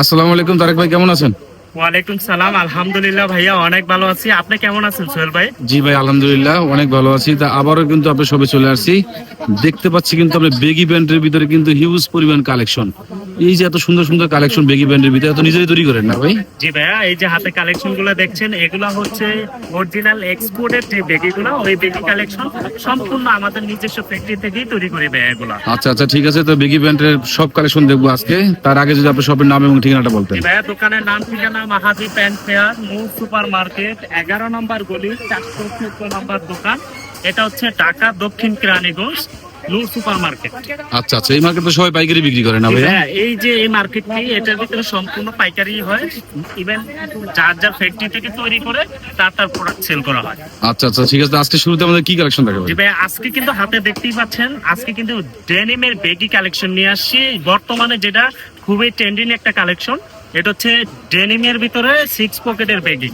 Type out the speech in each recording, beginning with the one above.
আসসালামু আলাইকুম তারেক ভাই কেমন আছেন? ওয়ালাইকুম সালাম আলহামদুলিল্লাহ ভাইয়া অনেক ভালো আছি। আপনি কেমন আছেন সোহেল ভাই? জি ভাই আলহামদুলিল্লাহ অনেক ভালো আছি। তা আবারও কিন্তু আপনি সবে চলে আসছি। দেখতে পাচ্ছি কিন্তু আমরা বেগি ব্যান্ডের ভিতরে কিন্তু হিউজ পরিমাণ কালেকশন এই যে এত সুন্দর সুন্দর কালেকশন বেগি ব্যান্ডের ভিতরে এত নিজেই তৈরি করেন না ভাই? জি ভাইয়া এই যে হাতে কালেকশনগুলো দেখছেন এগুলা হচ্ছে অরিজিনাল এক্সপোর্টের যে বেগি গুলো ওই বেগি কালেকশন সম্পূর্ণ আমাদের নিজস্ব ফ্যাক্টরি থেকেই তৈরি করি ভাইয়া এগুলা। আচ্ছা আচ্ছা ঠিক আছে। তো বেগি ব্যান্ডের সব কালেকশন দেখব আজকে। তার আগে যদি আপনার শপের নাম এবং ঠিকানাটা বলতেন। ভাইয়া দোকানের নাম ঠিকানা মাহাদি প্যান্ট ফেয়ার মূল সুপার মার্কেট এগারো নম্বর গলি চারশো চোদ্দ নম্বর দোকান। এটা হচ্ছে ঢাকা দক্ষিণ কেরানীগঞ্জ নূর সুপার মার্কেট আচ্ছা আচ্ছা এই মার্কেট সবাই পাইকারি বিক্রি করে না ভাইয়া? হ্যাঁ এই যে এই মার্কেটটি এটার ভিতরে সম্পূর্ণ পাইকারি হয়। ইভেন যার যার ফ্যাক্টরি থেকে তৈরি করে তার তার প্রোডাক্ট সেল করা হয়। আচ্ছা আচ্ছা ঠিক আছে তো আজকে শুরুতে আমাদের কি কালেকশন দেখাবেন জি ভাই আজকে কিন্তু হাতে দেখতেই পাচ্ছেন আজকে কিন্তু ডেনিমের বেগি কালেকশন নিয়ে আসছি। বর্তমানে যেটা খুবই ট্রেন্ডিং একটা কালেকশন এটা হচ্ছে ডেনিমের ভিতরে সিক্স পকেটের ব্যাগিং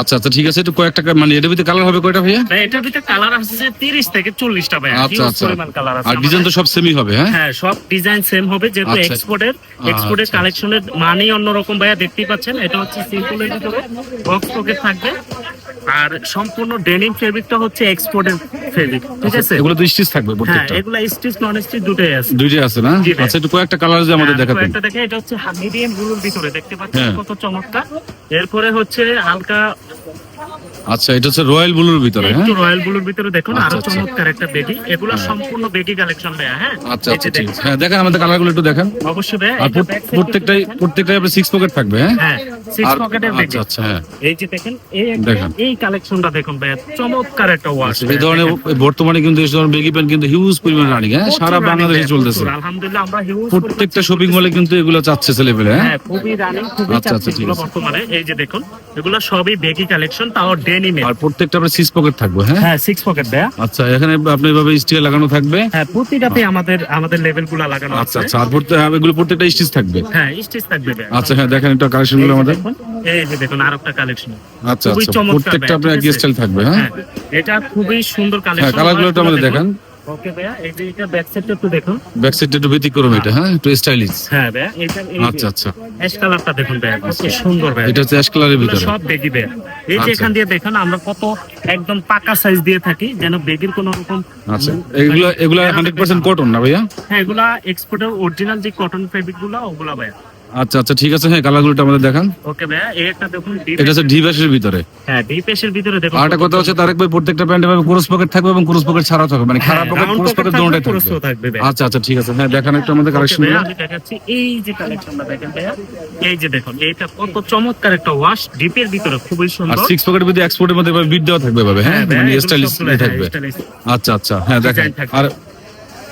আচ্ছা আচ্ছা ঠিক আছে একটু কয়েকটা মানে এটার ভিতরে কালার হবে কয়টা ভাইয়া? ভাই এটার ভিতরে কালার আছে তিরিশ থেকে চল্লিশটা ভাইয়া আচ্ছা আচ্ছা। কালার আছে আর ডিজাইন তো সব সেমই হবে হ্যাঁ? হ্যাঁ সব ডিজাইন সেম হবে যেহেতু। এক্সপোর্টের এক্সপোর্টের। কালেকশনের মানেই অন্যরকম ভাইয়া দেখতেই পাচ্ছেন। এটা হচ্ছে সিম্পলের ভিতরে বক্স পকেট থাকবে। আর সম্পূর্ণ ডেনিম ফেব্রিকটা হচ্ছে এক্সপোর্টের ফেব্রিক ঠিক আছে? এগুলো তো স্টিচ থাকবে হ্যাঁ এগুলো স্টিচ নন স্টিচ দুটোই আছে। দুইটাই আছে না। আচ্ছা একটু কয়েকটা কালার যে আমাদের দেখাতে একটা দেখে এটা হচ্ছে মিডিয়াম ব্লুর ভিতরে দেখতে পাচ্ছেন হ্যাঁ। কত চমৎকার। এরপরে হচ্ছে হালকা আচ্ছা এটা হচ্ছে রয়্যাল ব্লুর ভিতরে হ্যাঁ? একটু রয়্যাল ব্লুর ভিতরে দেখুন আচ্ছা, আরও আচ্ছা। চমৎকার একটা বেগি। এগুলো সম্পূর্ণ বেগি কালেকশন ভাইয়া হ্যাঁ? আচ্ছা আচ্ছা ঠিক আছে। হ্যাঁ দেখেন আমাদের কালারগুলো একটু দেখেন। অবশ্যই ভাইয়া আর প্রত্যেকটাই প্রত্যেকটাই আপনার সিক্স পকেট থাকবে হ্যাঁ? হ্যাঁ সিক্স পকেটের বেগি আচ্ছা আচ্ছা হ্যাঁ। এই যে দেখেন এই এই কালেকশনটা দেখুন ভাইয়া চমৎকার একটা ওয়াশ আচ্ছা, এই ধরনের বর্তমানে কিন্তু এই ধরনের বেগি প্যান্ট কিন্তু হিউজ পরিমাণ রানিং হ্যাঁ? সারা বাংলাদেশে চলতেছে। আলহামদুলিল্লাহ আমরা হিউজ প্রত্যেকটা শপিং মলে কিন্তু এগুলো চাচ্ছে ছেলেপেলে হ্যাঁ? হ্যাঁ খুবই রানিং খুবই আচ্ছা, আচ্ছা, চাচ্ছে। বর্তমানে। এই যে দেখুন এগুলো সবই বেগি কালেকশন তাও ডেনিমে আর প্রত্যেকটা আপনার সিক্স পকেট থাকবে হ্যাঁ? হ্যাঁ সিক্স পকেট দেয়া আচ্ছা এখানে আপনি এভাবে স্টিকার লাগানো থাকবে? হ্যাঁ প্রতিটাতে আমাদের আমাদের লেভেলগুলা লাগানো আচ্ছা আছে। আচ্ছা আর প্রত্যেক হ্যাঁ, এগুলো প্রত্যেকটা স্টিচ থাকবে? হ্যাঁ স্টিচ থাকবে আচ্ছা হ্যাঁ দেখেন একটা কালেকশনগুলো এই যে আমাদের। দেখুন, এই যে দেখুন আরেকটা কালেকশন আচ্ছা আচ্ছা প্রত্যেকটা আপনার একই স্টাইল থাকবে হ্যাঁ? হ্যাঁ এটা খুবই সুন্দর হ্যাঁ কালেকশন কালারগুলো একটু আমাদের দেখান। ওকে ভাইয়া এই যে এটা ব্যাক সাইডটা একটু দেখুন। ব্যাক সাইডটা একটু ব্যতিক্রম এটা হ্যাঁ? একটু স্টাইলিশ হ্যাঁ ভাইয়া এটা আচ্ছা আচ্ছা। অ্যাশ কালারটা দেখুন ভাইয়া কত সুন্দর ভাইয়া। এটা হচ্ছে অ্যাশ কালারের ভিতরে। সব বেগি ব্যাগ এই যে আচ্ছা। এখান দিয়ে দেখেন আমরা কত একদম পাকা সাইজ দিয়ে থাকি যেন বেগের কোনো রকম আচ্ছা। এগুলো এগুলো হান্ড্রেড পার্সেন্ট কটন না ভাইয়া? হ্যাঁ এগুলা এক্সপোর্টের অরিজিনাল যে কটন ফেব্রিকগুলো ওগুলা ভাইয়া। আচ্ছা আচ্ছা ঠিক আছে হ্যাঁ কালারগুলো একটু আমাদের দেখান। ওকে ভাইয়া একটা দেখুন এটা হচ্ছে ডি ব্যাশের ভিতরে। হ্যাঁ ডিপ ভিতরে দেখুন। আর একটা কথা হচ্ছে তারেক ভাই প্রত্যেকটা প্যান্টে ভাবে ক্রস পকেট থাকবে এবং ক্রস পকেট ছাড়াও থাকবে মানে খারাপ পকেট ক্রস পকেট পকেট দুটোটাই থাকবে আচ্ছা আচ্ছা ঠিক আছে হ্যাঁ দেখান একটু আমাদের কালেকশন আমি দেখাচ্ছি এই যে কালেকশনটা দেখেন ভাইয়া এই যে দেখুন এটা কত চমৎকার একটা ওয়াশ ডিপের ভিতরে খুবই আর সিক্স পকেটের মধ্যে এক্সপোর্টের মধ্যে বিট দেওয়া থাকবে ভাবে হ্যাঁ হ্যাঁ, মানে স্টাইলিশ হ্যাঁ, থাকবে আচ্ছা আচ্ছা হ্যাঁ দেখেন। আর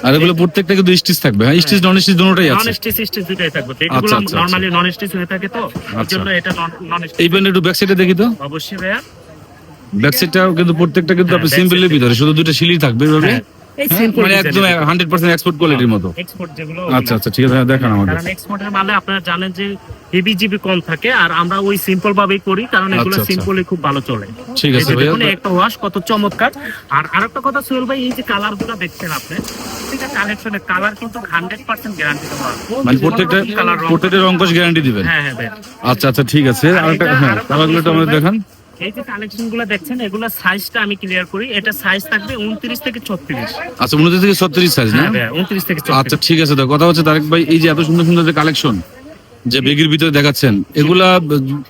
আর এগুলো প্রত্যেকটা কিন্তু স্টিচ থাকবে হ্যাঁ? স্টিচ নন স্টিচ দুটোটাই নন স্টিচ স্টিচ দুটোই থাকবে। আচ্ছা, এগুলো নরমালি নন স্টিচ হয়ে থাকে তো? আচ্ছা। এটা নন স্টিচ এই প্যান্ট একটু ব্যাক সাইডে দেখি তো। অবশ্যই ভাইয়া। ব্যাক সাইডটাও কিন্তু প্রত্যেকটা কিন্তু হ্যাঁ, আপনি সিম্পলি ভিতরে শুধু দুটো সিলি থাকবে এভাবে। মানে একদম হান্ড্রেড পার্সেন্ট এক্সপোর্ট কোয়ালিটির মতো। এক্সপোর্ট যেগুলো আচ্ছা আচ্ছা ঠিক আছে হ্যাঁ, দেখান আমাদের। কারণ এক্সপোর্টের মালে আপনারা জানেন যে হেভি জিবি কম থাকে আর আমরা ওই সিম্পল ভাবেই করি কারণ এগুলো আচ্ছা, আচ্ছা। সিম্পলি খুব ভালো চলে। ঠিক আছে দেখুন একটা ওয়াশ কত চমৎকার। আর আরেকটা কথা সোহেল ভাই এই যে কালারগুলো দেখছেন আপনি প্রত্যেকটা কালেকশনের কালার কিন্তু হান্ড্রেড পার্সেন্ট গ্যারান্টি দেওয়া মানে প্রত্যেকটা কালার প্রত্যেকটা গ্যারান্টি দিবেন? হ্যাঁ হ্যাঁ ভাই। আচ্ছা আচ্ছা ঠিক আছে আর আরেকটা হ্যাঁ কালারগুলো একটু আমাদের দেখান। এই যে কালেকশনগুলো দেখছেন এগুলো সাইজটা আমি ক্লিয়ার করি। এটা সাইজ থাকবে উনত্রিশ থেকে ছত্রিশ। আচ্ছা উনত্রিশ থেকে ছত্রিশ সাইজ না? হ্যাঁ ভাই উনত্রিশ থেকে আচ্ছা ঠিক আছে। তো কথা হচ্ছে তারেক ভাই এই যে এত সুন্দর সুন্দর যে কালেকশন যে বেগের ভিতরে দেখাচ্ছেন এগুলা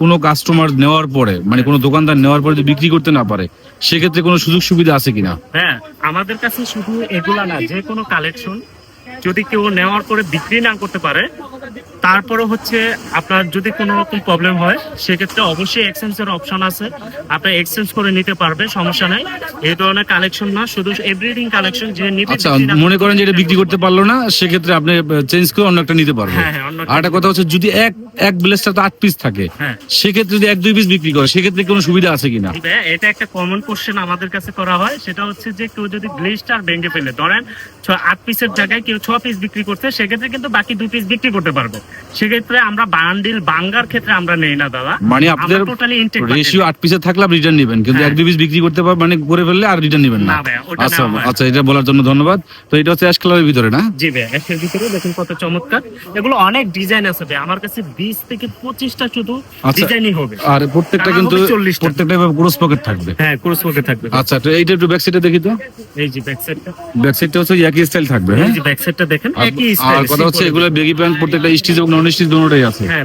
কোনো কাস্টমার নেওয়ার পরে মানে কোনো দোকানদার নেওয়ার পরে যদি বিক্রি করতে না পারে সেক্ষেত্রে কোনো সুযোগ সুবিধা আছে কিনা? হ্যাঁ আমাদের কাছে শুধু এগুলা না যে কোনো কালেকশন যদি কেউ নেওয়ার পরে বিক্রি না করতে পারে তারপরে হচ্ছে আপনার যদি কোনো রকম প্রবলেম হয় সেক্ষেত্রে অবশ্যই এক্সচেঞ্জের অপশন আছে। আপনি এক্সচেঞ্জ করে নিতে পারবে সমস্যা নাই। এই ধরনের কালেকশন না শুধু এভরিথিং কালেকশন যে নিবে আচ্ছা মনে করেন যে এটা বিক্রি করতে পারল না সেক্ষেত্রে আপনি চেঞ্জ করে অন্য একটা নিতে পারবেন হ্যাঁ, হ্যাঁ, আর একটা কথা হচ্ছে যদি এক এক ব্লেসটা তো আট পিস থাকে হ্যাঁ। সেক্ষেত্রে যদি এক দুই পিস বিক্রি করে সেক্ষেত্রে কোনো সুবিধা আছে কিনা? এটা একটা কমন কোশ্চেন আমাদের কাছে করা হয়। সেটা হচ্ছে যে কেউ যদি গ্লিস্টার ভেঙে ফেলে ধরেন আট পিসের জায়গায় কেউ ছ পিস বিক্রি করছে সেক্ষেত্রে কিন্তু বাকি দুই পিস বিক্রি করতে পারবে। সেক্ষেত্রে আমরা বান্ডিল বাঙ্গার ক্ষেত্রে আমরা নেই না দাদা। মানে আপনাদের টোটালি ইনটেক রেশিও আট পিসে থাকলে আপনি রিটার্ন নেবেন কিন্তু হ্যাঁ। এক দুই পিস বিক্রি করতে পার মানে করে ফেললে আর রিটার্ন নেবেন না। আচ্ছা। আচ্ছা এটা বলার জন্য ধন্যবাদ। তো এটা হচ্ছে অ্যাশ কালারের ভিতরে না? জি ভাই এর ভিতরে দেখুন কত চমৎকার। এগুলো অনেক ডিজাইন আছে ভাই আমার কাছে বিশ থেকে পঁচিশটা শুধু আচ্ছা। ডিজাইনই হবে। আর প্রত্যেকটা কিন্তু হবে 40 টা। প্রত্যেকটা ক্রস পকেট থাকবে। হ্যাঁ ক্রস পকেট থাকবে। আচ্ছা তো এইটা একটু ব্যাক সাইডে দেখি তো। এই যে ব্যাক সাইডটা ব্যাক সাইডটা হচ্ছে একই স্টাইল থাকবে হ্যাঁ? এই যে ব্যাক সাইডটা দেখেন একই আর কথা হচ্ছে এগুলো বেগি প্যান্ট প্রত্যেকটা স্টিচ এবং নন স্টিচ দুটোটাই আছে। হ্যাঁ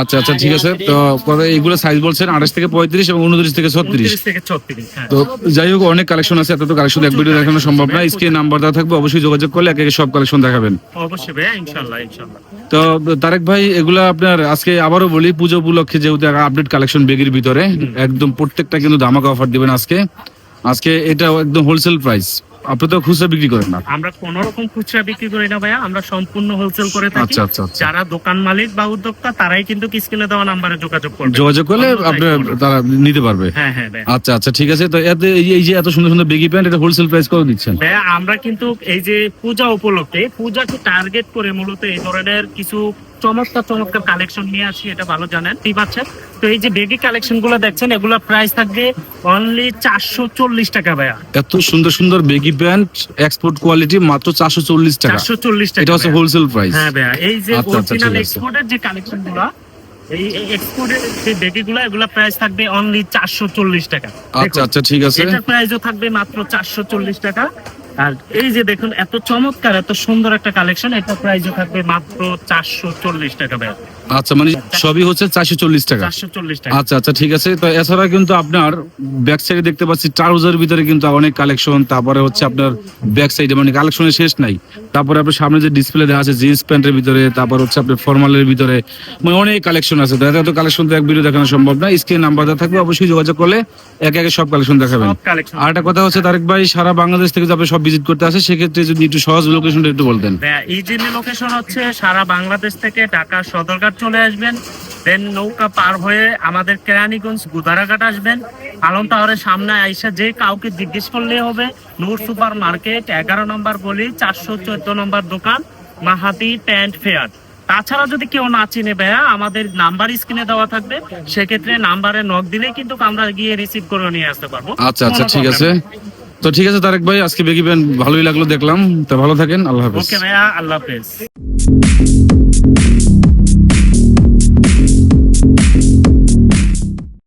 আচ্ছা আচ্ছা ঠিক আছে। তো কথা এগুলো সাইজ বলছেন আঠাশ থেকে পঁয়ত্রিশ এবং উনত্রিশ থেকে ছত্রিশ। 29 থেকে 36 হ্যাঁ। তো যাই হোক অনেক কালেকশন আছে এত তো কালেকশন এক ভিডিও দেখানো সম্ভব না। স্ক্রিনে নাম্বার দেওয়া থাকবে অবশ্যই যোগাযোগ করলে একে একে সব কালেকশন দেখাবেন। অবশ্যই ভাই ইনশাআল্লাহ ইনশাআল্লাহ। তো তারেক ভাই এগুলা আপনার আজকে আবারও বলি পুজো উপলক্ষে যেহেতু আপডেট কালেকশন বেগের ভিতরে একদম প্রত্যেকটা কিন্তু ধামাকা অফার দিবেন আজকে। আজকে এটা একদম হোলসেল প্রাইস আপনি তো খুচরা বিক্রি করেন না। আমরা কোন রকম খুচরা বিক্রি করি না ভাইয়া আমরা সম্পূর্ণ হোলসেল করে থাকি। আচ্ছা আচ্ছা আচ্ছা। যারা দোকান মালিক বা উদ্যোক্তা তারাই কিন্তু স্ক্রিনে দেওয়া নাম্বারে যোগাযোগ করবে। যোগাযোগ করলে করবে। তারা নিতে পারবে। হ্যাঁ হ্যাঁ আচ্ছা আচ্ছা ঠিক আছে। তো এতে এই যে- এই যে এত সুন্দর সুন্দর বেগি প্যান্ট এটা হোলসেল প্রাইস করে দিচ্ছেন ভাইয়া আমরা কিন্তু এই যে পূজা উপলক্ষে পূজাকে টার্গেট করে মূলত এই ধরনের কিছু চমৎকার চমৎকার কালেকশন নিয়ে আসি এটা ভালো জানেন। ঠিক আছে তো এই যে বেগি কালেকশনগুলো দেখছেন এগুলো প্রাইস থাকবে অনলি চারশো চল্লিশ টাকা ভাইয়া। এত সুন্দর সুন্দর বেগি প্যান্ট এক্সপোর্ট কোয়ালিটি মাত্র চারশো চল্লিশ টাকা। চারশো চল্লিশ টাকা এটা হচ্ছে হোলসেল প্রাইস হ্যাঁ ভাইয়া এই যে আচ্ছা, আচ্ছা, অরিজিনাল ঠিক আছে। এক্সপোর্টের যে কালেকশনগুলা এই এক্সপোর্টের যে বেগি গুলা এগুলা প্রাইস থাকবে অনলি চারশো চল্লিশ টাকা। আচ্ছা আচ্ছা ঠিক আছে। এটার প্রাইসও থাকবে মাত্র চারশো চল্লিশ টাকা। আর এই যে দেখুন, এত চমৎকার, এত সুন্দর একটা কালেকশন এটা প্রাইসও থাকবে মাত্র চারশো চল্লিশ টাকা ভাইয়া আচ্ছা মানে সবই হচ্ছে চারশো চল্লিশ টাকা। আচ্ছা আচ্ছা ঠিক আছে। তো এছাড়া কিন্তু আপনার ব্যাক সাইডে দেখতে পাচ্ছি ট্রাউজার ভিতরে কিন্তু অনেক কালেকশন তারপরে হচ্ছে আপনার ব্যাক সাইডে মানে কালেকশনের শেষ নাই। তারপরে আপনার সামনে যে ডিসপ্লে দেওয়া আছে জিন্স প্যান্টের ভিতরে তারপর হচ্ছে আপনার ফর্মালের ভিতরে মানে অনেক কালেকশন আছে। তো এত কালেকশন তো এক ভিডিও দেখানো সম্ভব না। স্ক্রিন নাম্বার দেওয়া থাকবে অবশ্যই যোগাযোগ করলে একে একে সব কালেকশন দেখাবেন। আর একটা কথা হচ্ছে তারেক ভাই সারা বাংলাদেশ থেকে যে আপনি সব ভিজিট করতে আসে সেক্ষেত্রে যদি একটু সহজ লোকেশনটা একটু বলতেন। ইজিলি লোকেশন হচ্ছে সারা বাংলাদেশ থেকে ঢাকা সদরঘাট চলে আসবেন দেন নৌকা পার হয়ে আমাদের কেরানীগঞ্জ গুদারাঘাট আসবেন। আলম টাওয়ারের সামনে আইসা যে কাউকে জিজ্ঞেস করলে হবে। নূর সুপার মার্কেট এগারো নম্বর গলি চারশো চোদ্দ নম্বর দোকান মাহাতি প্যান্ট ফেয়ার। তাছাড়া যদি কেউ না চিনে ভাইয়া আমাদের নাম্বার স্ক্রিনে দেওয়া থাকবে। সেক্ষেত্রে নাম্বারে নক দিলে কিন্তু আমরা গিয়ে রিসিভ করে নিয়ে আসতে পারব। আচ্ছা আচ্ছা ঠিক আছে। তো ঠিক আছে তারেক ভাই আজকে বেগি প্যান্ট ভালোই লাগল দেখলাম। তো ভালো থাকেন আল্লাহ হাফেজ। ওকে ভাইয়া আল্লাহ হাফেজ।